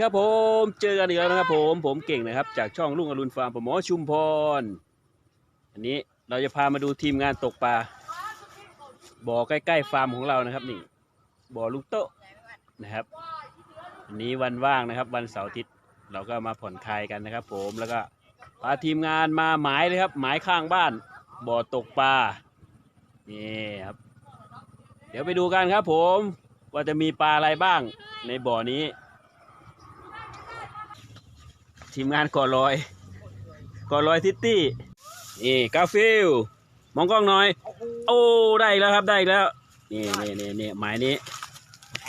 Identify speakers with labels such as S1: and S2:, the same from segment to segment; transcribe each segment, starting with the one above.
S1: ครับผมเจอกันอีกแล้วนะครับผมผมเก่งนะครับ จากช่องลุงอรุณฟาร์มปะหมอชุมพร อันนี้เราจะพามาดูทีมงานตกปลาบ่อใกล้ๆฟาร์มของเรานะครับนี่บ่อลูกโตะนะครับอันนี้วันว่างนะครับ วันเสาร์อาทิตย์เราก็มาผ่อนคลายกันนะครับ ผมแล้วก็พาทีมงานมาหมายเลยครับ หมายข้างบ้านบ่อตกปลานี่ครับ เดี๋ยวไปดูกันครับผมว่าจะมีปลาอะไรบ้างในบ่อนี้ ทีมงานก่อลอยก่อลอยซิตตี้นี่กาฟิลมองกล้องหน่อย โอ้ ได้อีกแล้วครับได้อีกแล้ว นี่นี่นี่นี่หมายนี้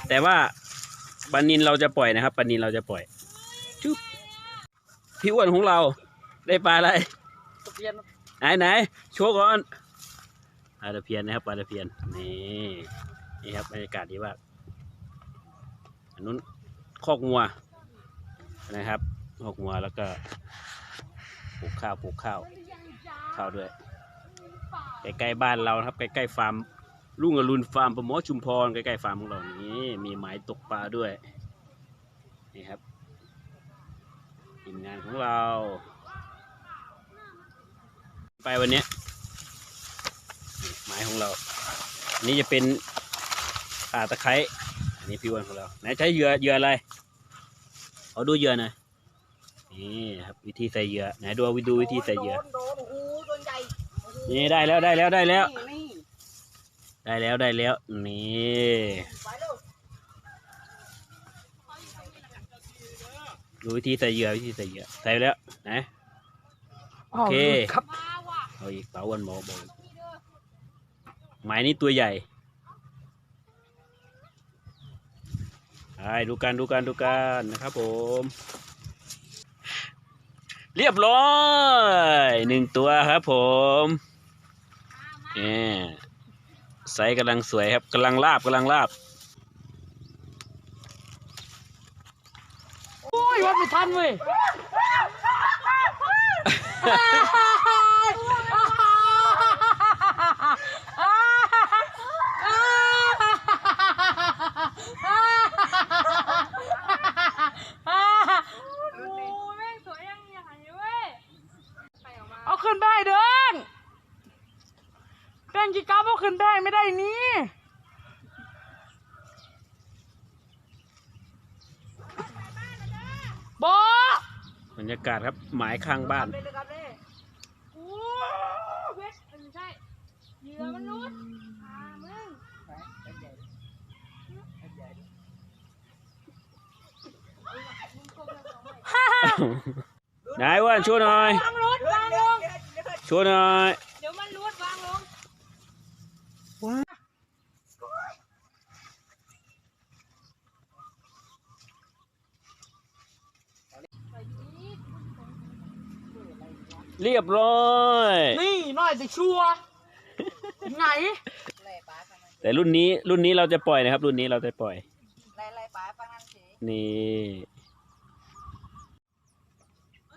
S1: แต่ว่าปลานินเราจะปล่อยนะครับปลานินเราจะปล่อยจุ๊บพี่อ้วนของเราได้ปลาอะไร
S2: ตะเพียน
S1: ไหนไหนโชว์ก่อนปลาตะเพียนนะครับปลาตะเพียนนี่นี่ครับบรรยากาศดีมากอันนู้นคอกงัวนะครับ คอกงัวแล้วก็ปลูกข้าวปลูกข้าวข้าวด้วยใกล้ๆบ้านเราครับใกล้ๆฟาร์มลุงอรุณฟาร์มประมอชุมพรใกล้ๆฟาร์มของเรานี่มีหมายตกปลาด้วยนี่ครับทีมงานของเรา ไปวันนี้ไม้ของเรา อันนี้จะเป็นข่าตะไคร้อันนี้พี่วันของเราไหนใช้เหยื่อเหยื่ออะไรเอาดูเหยื่อหน่อย นี่ครับวิธีใส่เหยื่อไหนดูวิดูวิธีใส่เหยื่อ
S2: โดนโดนโอ้โหโดนใหญ่โอ้โห
S1: นี่ได้แล้วได้แล้วได้แล้ว
S2: นี่
S1: ได้แล้วได้แล้ว นี่
S2: ไปเร็ว
S1: ดูวิธีใส่เหยื่อวิธีใส่เหยื่อใส่ไปแล้วไหน โอเค
S2: ครับ
S1: เอาอีกเป๋าวันบอกบอกหมายนี้ตัวใหญ่ไปดูกันดูกันดูกันนะครับผม เรียบร้อยหนึ่งตัวครับผมเนี่ยไซส์กำลังสวยครับกำลังลาบกำลังลาบ
S2: โอ้ยวัดไม่ทันเว้ยเอาขึ้นได้เดิน เป็นกี่กรัมเอาขึ้นได้ไม่ได้นี่บอ
S1: บรรยากาศครับ หมายข้างบ้าน
S3: โอ้เวทไม่ใช่เหยื่อมันรุดอ่ามึง
S1: นายอ้วันช่วยหน่อย
S3: วางรุดวางลง
S1: ช่วยหน่อย
S3: เดี๋ยวมันรุดวางลง
S1: เรียบร้อย
S2: นี่น้อยแต่ชัวร์ไง
S1: แต่รุ่นนี้รุ่นนี้เราจะปล่อยนะครับ รุ่นนี้เราจะปล่อย
S4: ไล่ไล่ป๋าฟังนั่นสิ
S1: นี่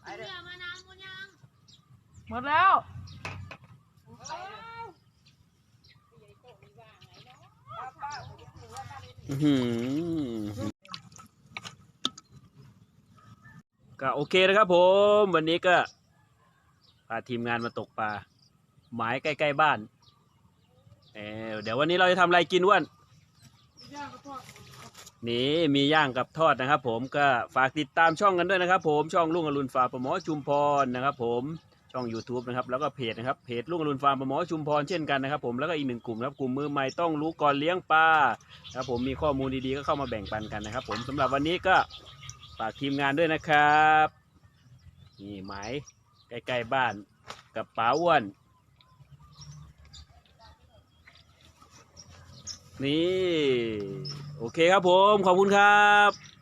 S3: เอาเหยื่อมานานหมดยัง
S2: หมดแล้ว
S1: อื้อหือ ก็โอเคนะครับผมวันนี้ก็พาทีมงานมาตกปลาหมายใกล้ๆบ้านเออเดี๋ยววันนี้เราจะทำอะไรกินอ้วนนี่มีย่างกับทอดนะครับ ผมก็ฝากติดตามช่องกันด้วยนะครับ ผมช่องลุงอรุณฟาร์มประหมอชุมพรนะครับ ผมช่อง YouTube นะครับแล้วก็เพจนะครับเพจลุงอรุณฟาร์มประหมอชุมพรเช่นกันนะครับ ผมแล้วก็อีกหนึ่งกลุ่มครับกลุ่มมือใหม่ต้องรู้ก่อนเลี้ยงปลาครับผมมีข้อมูลดีๆก็เข้ามาแบ่งปันกันนะครับ ผมสำหรับวันนี้ก็ ฝากทีมงานด้วยนะครับ นี่หมายใกล้ๆบ้านกับป๋าอ้วน นี่ โอเคครับผม ขอบคุณครับ